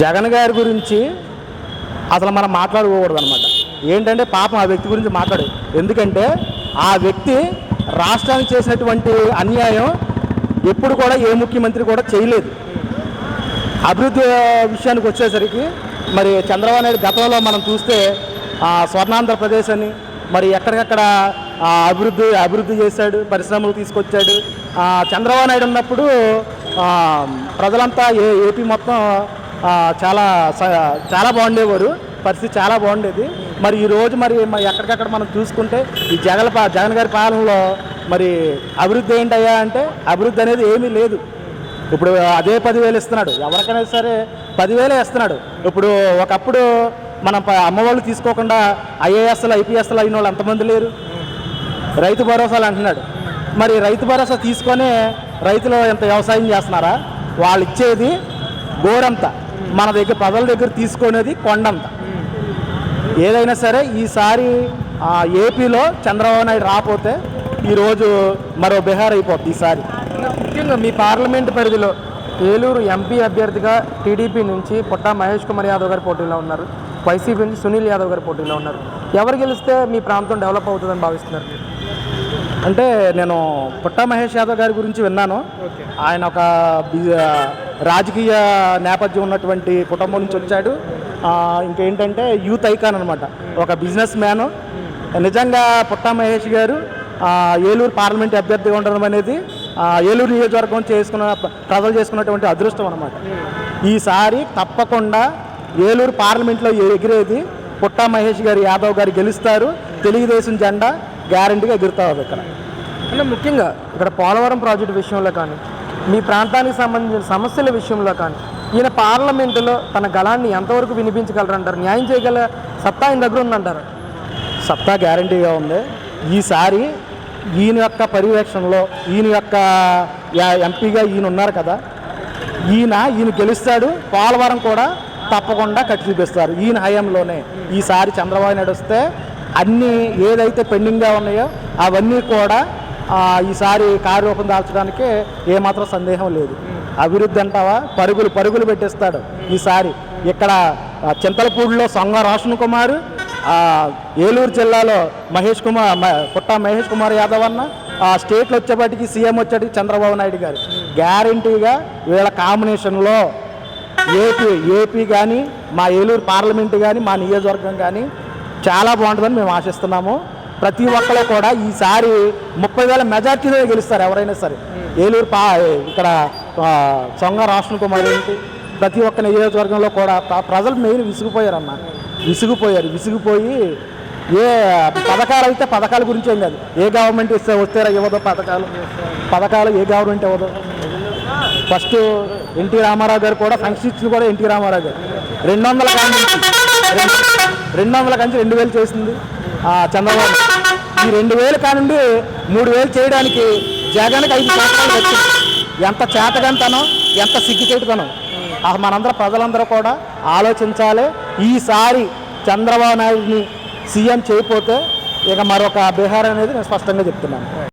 జగన్ గారి గురించి అసలు మనం మాట్లాడుకోకూడదు అనమాట ఏంటంటే పాపం ఆ వ్యక్తి గురించి మాట్లాడు. ఎందుకంటే ఆ వ్యక్తి రాష్ట్రానికి చేసినటువంటి అన్యాయం ఎప్పుడు కూడా ఏ ముఖ్యమంత్రి కూడా చేయలేదు. అభివృద్ధి విషయానికి వచ్చేసరికి మరి చంద్రబాబు నాయుడు గతంలో మనం చూస్తే ఆ, స్వర్ణాంధ్రప్రదేశ్ అని మరి ఎక్కడికక్కడ అభివృద్ధి అభివృద్ధి చేశాడు పరిశ్రమలు తీసుకొచ్చాడు. చంద్రబాబు నాయుడు ఉన్నప్పుడు ప్రజలంతా ఏ ఏపీ మొత్తం చాలా స- చాలా బాగుండేవారు. పరిస్థితి చాలా బాగుండేది. మరి ఈరోజు మరి మరి ఎక్కడికక్కడ మనం చూసుకుంటే ఈ జగన్ జగన్ గారి పాలనలో మరి అభివృద్ధి ఏంటయ్యా అంటే అభివృద్ధి అనేది ఏమీ లేదు. ఇప్పుడు అదే పదివేలు ఇస్తున్నాడు. ఎవరికైనా సరే పదివేలే ఇస్తున్నాడు. ఇప్పుడు ఒకప్పుడు మనం అమ్మవాళ్ళు తీసుకోకుండా ఐఏఎస్లు ఐపీఎస్లు అయిన వాళ్ళు ఎంతమంది లేరు? రైతు భరోసాలు అంటున్నాడు. మరి రైతు భరోసా తీసుకొని రైతులు ఎంత వ్యవసాయం చేస్తున్నారా? వాళ్ళు ఇచ్చేది గోరంతా. మన దగ్గర ప్రజల దగ్గర తీసుకునేది కొండంత. ఏదైనా సరే ఈసారి ఆ, ఏపీలో చంద్రబాబు నాయుడు రాకపోతే ఈరోజు మరో బీహార్ అయిపోద్ది ఈసారి. ముఖ్యంగా మీ పార్లమెంట్ పరిధిలో ఏలూరు ఎంపీ అభ్యర్థిగా టీడీపీ నుంచి పుట్టా మహేష్ కుమార్ యాదవ్ గారు పోటీలో ఉన్నారు. వైసీపీ నుంచి సునీల్ యాదవ్ గారు పోటీలో ఉన్నారు. ఎవరు గెలిస్తే మీ ప్రాంతం డెవలప్ అవుతుందని భావిస్తున్నారు? అంటే నేను పుట్టా మహేష్ యాదవ్ గారి గురించి విన్నాను. ఆయన ఒక రాజకీయ నేపథ్యం ఉన్నటువంటి కుటుంబం నుంచి వచ్చాడు. ఇంకేంటంటే యూత్ ఐకాన్ అనమాట ఒక బిజినెస్ మ్యాన్. నిజంగా పుట్ట మహేష్ గారు ఏలూరు పార్లమెంట్ అభ్యర్థిగా ఉండడం అనేది ఏలూరు నియోజకవర్గం చేసుకున్న ప్రజలు చేసుకున్నటువంటి అదృష్టం అనమాట ఈసారి తప్పకుండా ఏలూరు పార్లమెంట్లో ఎగిరేది పుట్టా మహేష్ గారు యాదవ్ గారు గెలుస్తారు. తెలుగుదేశం జెండా గ్యారంటీగా ఎగురుతుంది ఇక్కడ. అంటే ముఖ్యంగా ఇక్కడ పోలవరం ప్రాజెక్టు విషయంలో కానీ మీ ప్రాంతానికి సంబంధించిన సమస్యల విషయంలో కానీ ఈయన పార్లమెంటులో తన గళాన్ని ఎంతవరకు వినిపించగలరంటారు న్యాయం చేయగల సత్తా ఆయన దగ్గర ఉందంటారు? సత్తా గ్యారంటీగా ఉంది. ఈసారి ఈయన యొక్క పర్యవేక్షణలో ఈయన యొక్క ఎంపీగా ఈయన ఉన్నారు కదా. ఈయన ఈయన గెలుస్తాడు పోలవరం కూడా తప్పకుండా కట్టి చూపిస్తారు. ఈయన హయాంలోనే ఈసారి చంద్రబాబు నాయుడు వస్తే అన్నీ ఏదైతే పెండింగ్గా ఉన్నాయో అవన్నీ కూడా ఈసారి కార్యరూపం దాల్చడానికి ఏమాత్రం సందేహం లేదు. అభివృద్ధి అంటావా? పరుగులు పరుగులు పెట్టిస్తాడు ఈసారి ఇక్కడ చింతలపూడిలో సంగ రోషన్ కుమార్ ఏలూరు జిల్లాలో మహేష్ కుమార్ పుట్ట పుట్టా మహేష్ కుమార్ యాదవ్ అన్న ఆ స్టేట్లో వచ్చేపాటికి సీఎం వచ్చేటికి చంద్రబాబు నాయుడు గారు. గ్యారంటీగా వీళ్ళ కాంబినేషన్లో ఏపీ ఏపీ కానీ మా ఏలూరు పార్లమెంటు కానీ మా నియోజకవర్గం కానీ చాలా బాగుంటుందని మేము ఆశిస్తున్నాము. ప్రతి ఒక్కరు కూడా ఈసారి ముప్పై వేల మెజార్టీలో గెలుస్తారు ఎవరైనా సరే. ఏలూరు పా ఇక్కడ సొంగ రాష్ట్ర కుమార్ ఏంటి? ప్రతి ఒక్క నియోజకవర్గంలో కూడా ప్రజలు మెయిన్ విసిగిపోయారన్న. విసిగిపోయారు. విసిగిపోయి ఏ పథకాలు అయితే పథకాల గురించి ఏం కాదు. ఏ గవర్నమెంట్ ఇస్తే వస్తారా ఇవ్వదు పథకాలు. పథకాలు ఏ గవర్నమెంట్ ఇవ్వదు. ఫస్ట్ ఎన్టీ రామారావు గారు కూడా ఫంక్షన్ కూడా ఎన్టీ రామారావు గారు. రెండు వందల కాంచి రెండు రెండు వందల కాంచి రెండు వేలు చేసింది చంద్రబాబు. ఈ రెండు వేలు కానుండి మూడు వేలు చేయడానికి జగన్కి ఐదు సంవత్సరాలు వచ్చింది ఎంత చేతగంతనం ఎంత సిగ్గుచేటుతనం మనందరం ప్రజలందరూ కూడా ఆలోచించాలి. ఈసారి చంద్రబాబు నాయుడిని సీఎం చేయకపోతే ఇక మరొక బీహార్ అనేది నేను స్పష్టంగా చెప్తున్నాను.